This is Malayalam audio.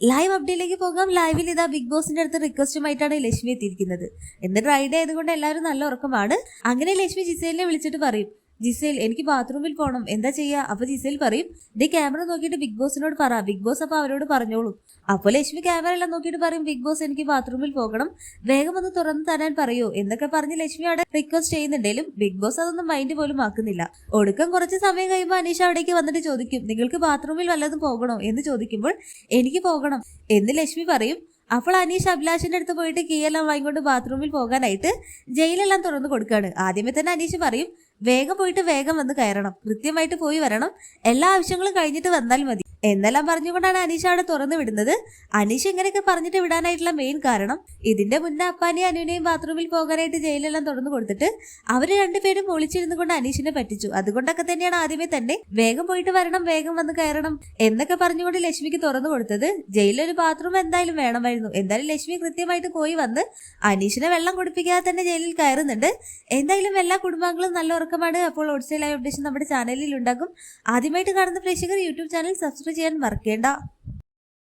ലൈവ് അപ്ഡേറ്റിലേക്ക് പോകാം. ലൈവിൽ ഇതാ ബിഗ് ബോസിന്റെ അടുത്ത് റിക്വസ്റ്റുമായിട്ടാണ് ലക്ഷ്മി എത്തിയിരിക്കുന്നത്. എന്നിട്ട് റൈഡ് ആയതുകൊണ്ട് എല്ലാവരും നല്ല ഉറക്കമാണ്. അങ്ങനെ ലക്ഷ്മി ജിസേലിനെ വിളിച്ചിട്ട് പറയും ജിസേൽ എനിക്ക് ബാത്റൂമിൽ പോകണം എന്താ ചെയ്യാ? അപ്പൊ ജിസേൽ പറയും ദേ ക്യാമറ നോക്കിയിട്ട് ബിഗ് ബോസിനോട് പറ. ബിഗ് ബോസ് അപ്പൊ അവരോട് പറഞ്ഞോളൂ. അപ്പോൾ ലക്ഷ്മി ക്യാമറ എല്ലാം നോക്കിയിട്ട് പറയും ബിഗ് ബോസ് എനിക്ക് ബാത്റൂമിൽ പോകണം. വേഗം ഒന്ന് തുറന്നു തരാൻ പറയൂ? എന്നൊക്കെ പറഞ്ഞ് ലക്ഷ്മി അവിടെ റിക്വസ്റ്റ് ചെയ്യുന്നുണ്ടെങ്കിലും ബിഗ് ബോസ് അതൊന്നും മൈൻഡ് പോലും ആക്കുന്നില്ല. ഒടുക്കം കുറച്ച് സമയം കഴിയുമ്പോൾ അനീഷ അവിടേക്ക് വന്നിട്ട് ചോദിക്കും നിങ്ങൾക്ക് ബാത്റൂമിൽ വല്ലതും പോകണോ? എന്ന് ചോദിക്കുമ്പോൾ എനിക്ക് പോകണം. എന്ന് ലക്ഷ്മി പറയും. അപ്പോൾ അനീഷ് അഭിലാഷിന്റെ അടുത്ത് പോയിട്ട് കീയെല്ലാം വാങ്ങിക്കൊണ്ട് ബാത്റൂമിൽ പോകാനായിട്ട് ജയിലെല്ലാം തുറന്നു കൊടുക്കുകയാണ് ആദ്യമേ തന്നെ അനീഷ് പറയും വേഗം പോയിട്ട് വേഗം വന്ന് കയറണം. കൃത്യമായിട്ട് പോയി വരണം. എല്ലാ ആവശ്യങ്ങളും കഴിഞ്ഞിട്ട് വന്നാൽ മതി. എന്നെല്ലാം പറഞ്ഞുകൊണ്ടാണ് അനീഷ അവിടെ തുറന്നു വിടുന്നത്. അനീഷ് ഇങ്ങനെയൊക്കെ പറഞ്ഞിട്ട് വിടാനായിട്ടുള്ള മെയിൻ കാരണം ഇതിന്റെ മുന്നേ അപ്പാനെയും അനുവിനെയും ബാത്റൂമിൽ പോകാനായിട്ട് ജയിലെല്ലാം തുറന്നു കൊടുത്തിട്ട് അവർ രണ്ടുപേരും ഒളിച്ചിരുന്നു കൊണ്ട് അനീഷിനെ പറ്റിച്ചു. അതുകൊണ്ടൊക്കെ തന്നെയാണ് ആദ്യമേ തന്നെ വേഗം പോയിട്ട് വരണം വേഗം വന്ന് കയറണം എന്നൊക്കെ പറഞ്ഞുകൊണ്ട് ലക്ഷ്മിക്ക് തുറന്നു കൊടുത്തത്. ജയിലൊരു ബാത്റൂം എന്തായാലും വേണമായിരുന്നു. എന്തായാലും ലക്ഷ്മി കൃത്യമായിട്ട് പോയി വന്ന് അനീഷിനെ വെള്ളം കുടിപ്പിക്കാതെ തന്നെ ജയിലിൽ കയറുന്നുണ്ട്. എന്തായാലും എല്ലാ കുടുംബാംഗങ്ങളും നല്ല ഉറക്കമാണ്. അപ്പോൾ ഓട്സ് ലൈവ് അപ്ഡേഷൻ നമ്മുടെ ചാനലിൽ ഉണ്ടാകും. ആദ്യമായിട്ട് കാണുന്ന പ്രേക്ഷകർ യൂട്യൂബ് ചാനൽ സബ്സ്ക്രൈബ് ചെയ്യാൻ മറക്കേണ്ട.